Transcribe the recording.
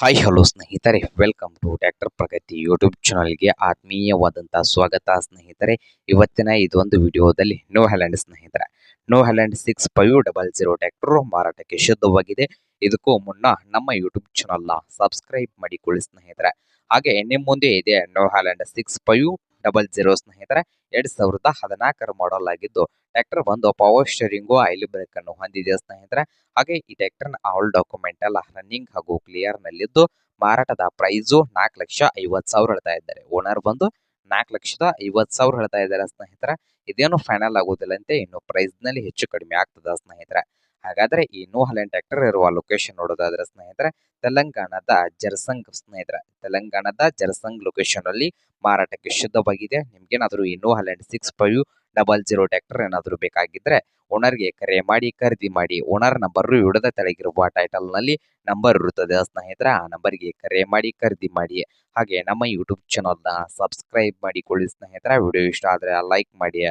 Hi hello ಸ್ನೇಹಿತರೆ. Welcome to tractor Pragati YouTube ಚಾನಲ್ಗೆ ಆತ್ಮೀಯವಾದಂಥ ಸ್ವಾಗತ ಸ್ನೇಹಿತರೆ. ಇವತ್ತಿನ ಇದೊಂದು ವಿಡಿಯೋದಲ್ಲಿ ನೋ ಹ್ಯಾಲೆಂಡ್ ಸ್ನೇಹಿತರೆ. New Holland six five double zero tractor ಮಾರಾಟಕ್ಕೆ ಶುದ್ಧವಾಗಿದೆ. ಇದಕ್ಕೂ ಮುನ್ನ ನಮ್ಮ ಯೂಟ್ಯೂಬ್ ಚಾನಲ್ನ ಸಬ್ಸ್ಕ್ರೈಬ್ ಮಾಡಿಕೊಳ್ಳಿ ಸ್ನೇಹಿತರೆ. ಹಾಗೆ ನಿಮ್ಮ ಮುಂದೆ ಇದೆ New Holland six five double zero ಸ್ನೇಹಿತರೆ, ಎರಡ್ ಸಾವಿರದ ಹದಿನಾಲ್ಕರ ಮಾಡಲ್ ಆಗಿದ್ದು, ಟ್ರ್ಯಾಕ್ಟರ್ ಬಂದು ಪವರ್ ಸ್ಟೇರಿಂಗು ಆಯಿಲ್ ಬ್ರೇಕ್ ಅನ್ನು ಹೊಂದಿದೆ ಸ್ನೇಹಿತರೆ. ಹಾಗೆ ಈ ಟ್ರ್ಯಾಕ್ಟರ್ನ ಆಲ್ ಡಾಕ್ಯುಮೆಂಟ್ ಎಲ್ಲ ರನ್ನಿಂಗ್ ಹಾಗೂ ಕ್ಲಿಯರ್ ನಲ್ಲಿದ್ದು, ಮಾರಾಟದ ಪ್ರೈಸು ನಾಲ್ಕು ಲಕ್ಷ ಐವತ್ತು ಸಾವಿರ ಹೇಳ್ತಾ ಇದ್ದಾರೆ. ಓನರ್ ಬಂದು ನಾಲ್ಕು ಲಕ್ಷದ ಐವತ್ತು ಸಾವಿರ ಹೇಳ್ತಾ ಇದ್ದಾರೆ ಸ್ನೇಹಿತರೆ. ಇದೇನು ಫೈನಲ್ ಆಗೋದಿಲ್ಲ ಅಂತೆ, ಇನ್ನು ಪ್ರೈಸ್ನಲ್ಲಿ ಹೆಚ್ಚು ಕಡಿಮೆ ಆಗ್ತದ ಸ್ನೇಹಿತರೆ. ಹಾಗಾದ್ರೆ ಈ ನೋ ಹಲೆಂಡ್ ಟ್ರ್ಯಾಕ್ಟರ್ ಇರುವ ಲೊಕೇಶನ್ ನೋಡೋದಾದ್ರೆ ಸ್ನೇಹಿತರೆ, ತೆಲಂಗಾಣದ ಜರ್ಸಂಗ್ ಸ್ನೇಹಿತರೆ, ತೆಲಂಗಾಣದ ಜರ್ಸಂಗ್ ಲೊಕೇಶನ್ ಅಲ್ಲಿ ಮಾರಾಟಕ್ಕೆ ಶುದ್ಧವಾಗಿದೆ. ನಿಮ್ಗೇನಾದರೂ ಈ New six five double zero tractor ಏನಾದರೂ ಬೇಕಾಗಿದ್ರೆ ಓನರ್ಗೆ ಕರೆ ಮಾಡಿ, ಖರೀದಿ ಮಾಡಿ ಓನರ್ ನಂಬರ್ ವಿಡದ ತೆಳಗಿರುವ ಟೈಟಲ್ನಲ್ಲಿ ನಂಬರ್ ಇರುತ್ತದೆ ಸ್ನೇಹಿತರೆ, ಆ ನಂಬರ್ಗೆ ಕರೆ ಮಾಡಿ, ಖರೀದಿ ಮಾಡಿ. ಹಾಗೆ ನಮ್ಮ ಯೂಟ್ಯೂಬ್ ಚಾನಲ್ನ ಸಬ್ಸ್ಕ್ರೈಬ್ ಮಾಡಿಕೊಳ್ಳಿ ಸ್ನೇಹಿತರೆ, ವಿಡಿಯೋ ಇಷ್ಟ ಆದರೆ ಲೈಕ್ ಮಾಡಿ.